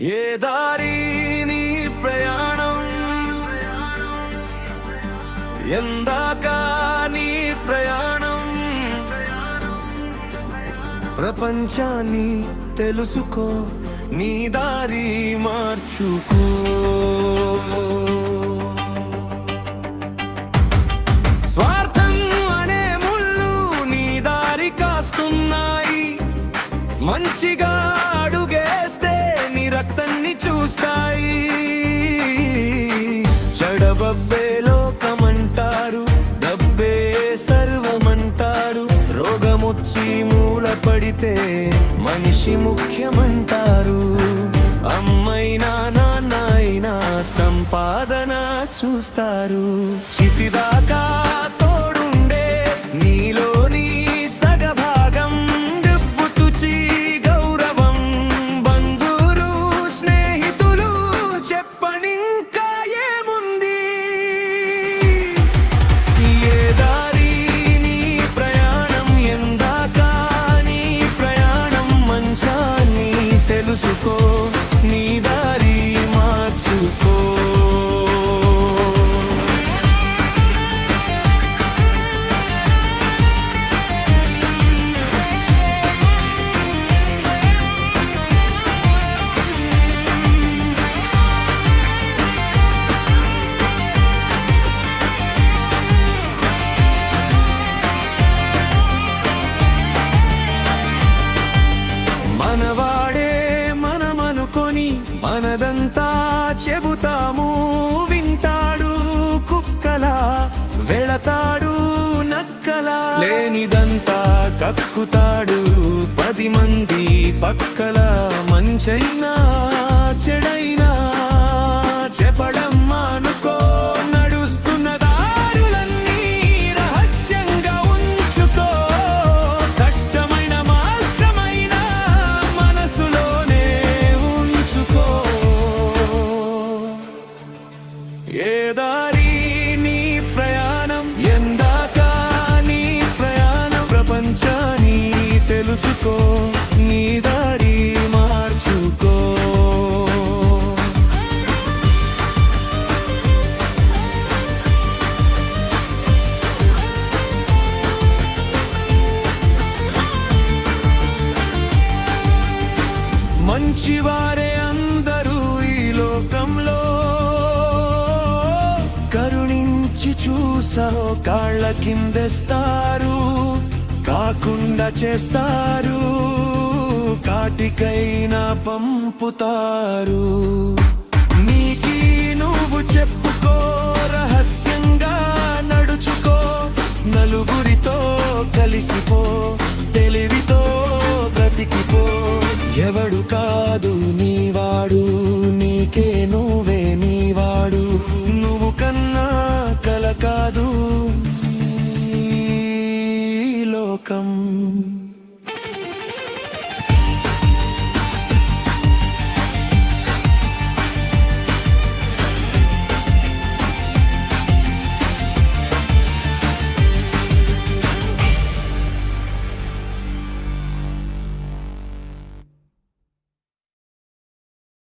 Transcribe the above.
ఏ దారి నీ ప్రయాణం? ఎందాక నీ ప్రయాణం? ప్రపంచాన్ని తెలుసుకో నీ దారి మార్చుకో. స్వార్థం అనే ముళ్ళు నీ దారి కాస్తున్నాయి. మంచిగా అడుగే మూల మనిషి ముఖ్యమంటారు. అమ్మైనా నాన్నైనా సంపాదన చూస్తారు. చితిదాకా మనదంతా చెబుతాము వింటాడు కుక్కలా వెళతాడు నక్కలా. లేనిదంతా కక్కుతాడు పది మంది పక్కల మంచైనా చెడైనా. తెలుసుకో నీ దారి మార్చుకో. మంచివారే అందరూ ఈ లోకంలో. కరుణించి చూసో కాళ్ళ కిందెస్తారు. కాకుండా చేస్తారు కాటికైనా పంపుతారు. నీకి నువ్వు చెప్పుకో రహస్యంగా నడుచుకో నలుగురితో కలిసిపో తెలివితో బ్రతికిపో. ఎవడు కాదు నీ welcome.